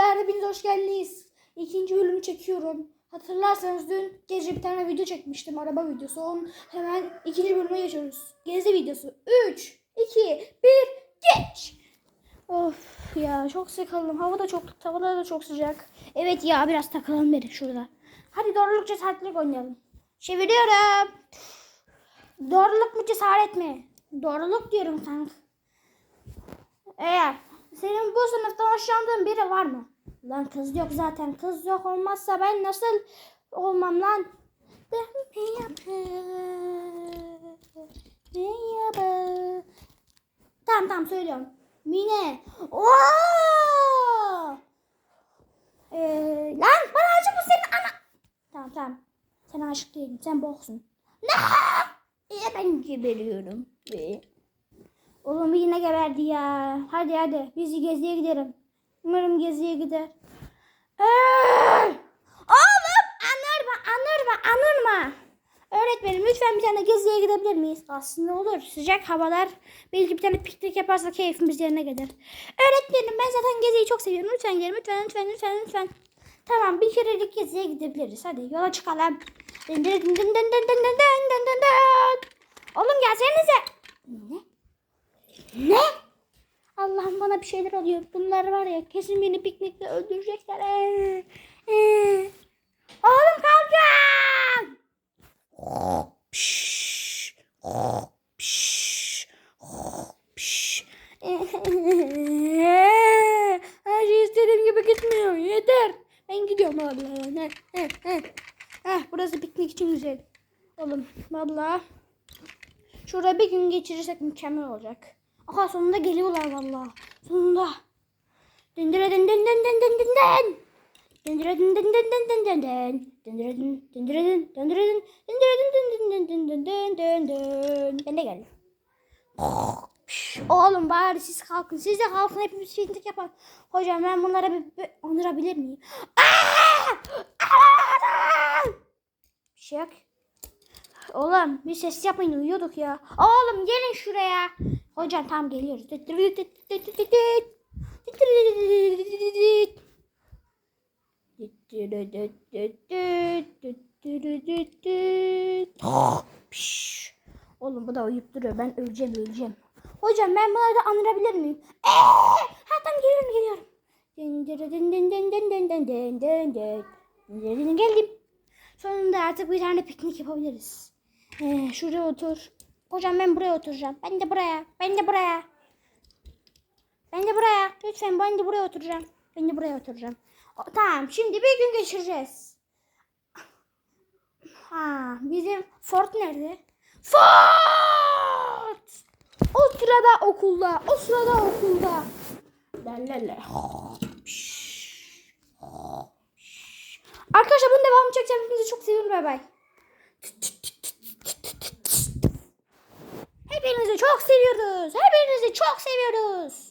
Arkadaşlar hepiniz hoş geldiniz. İkinci bölümü çekiyorum. Hatırlarsanız dün gece bir tane video çekmiştim. Araba videosu. Onun hemen ikinci bölüme geçiyoruz. Gezi videosu. 3, 2, 1, geç. Of ya çok sıkıldım. Hava da çok, havalar da çok sıcak. Evet ya biraz takılalım beri şurada. Hadi doğruluk cesaretlik oynayalım. Çeviriyorum. Doğruluk mu cesaret mi? Doğruluk diyorum sanki. Eğer senin bu sınıftan hoşlandığın biri var mı? Lan kız yok zaten. Kız yok olmazsa ben nasıl olmam lan? Merhaba. Tamam tamam söylüyorum. Mine. Ee, lan bana aşık mı senin ana? Tamam tamam. Sen aşık değilim. Sen boksun. Ne? Ee, ben geberiyorum. Ee. Oğlum yine geberdi ya. Hadi hadi biz geziye gidelim. Umarım geziye gider. Ee! Oğlum anırma anırma anırma. Öğretmenim lütfen bir tane geziye gidebilir miyiz? Aslında olur. Sıcak havalar. Belki bir tane piknik yaparsak keyfimiz yerine gelir. Öğretmenim ben zaten geziyi çok seviyorum. Lütfen gelin lütfen lütfen lütfen lütfen. Tamam bir kerelik geziye gidebiliriz. Hadi yola çıkalım. Oğlum gelsenize. Ne? Allah'ım bana bir şeyler oluyor. Bunlar var ya kesin beni piknikte öldürecekler. Ee, ee. Oğlum kalkın. Pişş. Her şey istediğim gibi gitmiyor. Yeter. Ben gidiyorum vallahi. Heh, heh. Heh, burası piknik için güzel. Oğlum vallahi. Şurada bir gün geçirirsek mükemmel olacak. Aha sonunda geliyorlar vallahi. Sonunda. Dindire din din din din din din din. Dindire din din din din din din din. Dindire din dindire din dindire din dindire din din din din din din din din. Ben de geldim. Oğlum bari siz kalkın. Siz de kalkın hepimiz fitlik yapalım. Hocam ben bunlara bir, bir onurabilir miyim? Şey yok. Oğlum bir ses yapmayın uyuyorduk ya. Oğlum gelin şuraya. Hocam tam geliyoruz. Oğlum bu da uyup duruyor. Ben öleceğim öleceğim. Hocam ben bunları da anırabilir miyim? Eee! Ha tam geliyorum geliyorum. Geldim. Sonunda artık bir tane piknik yapabiliriz. Ee, şuraya otur. Hocam ben buraya oturacağım. Ben de buraya. Ben de buraya. Ben de buraya. Lütfen ben de buraya oturacağım. Ben de buraya oturacağım. O, tamam şimdi bir gün geçireceğiz. Ha, bizim Fort nerede? Fort! O sırada okulda. O sırada okulda. Lelele. Arkadaşlar bunun devamını çekeceğim. Hepinizi çok seviyorum. Bay bay. Hepinizi çok seviyoruz. Hepinizi çok seviyoruz.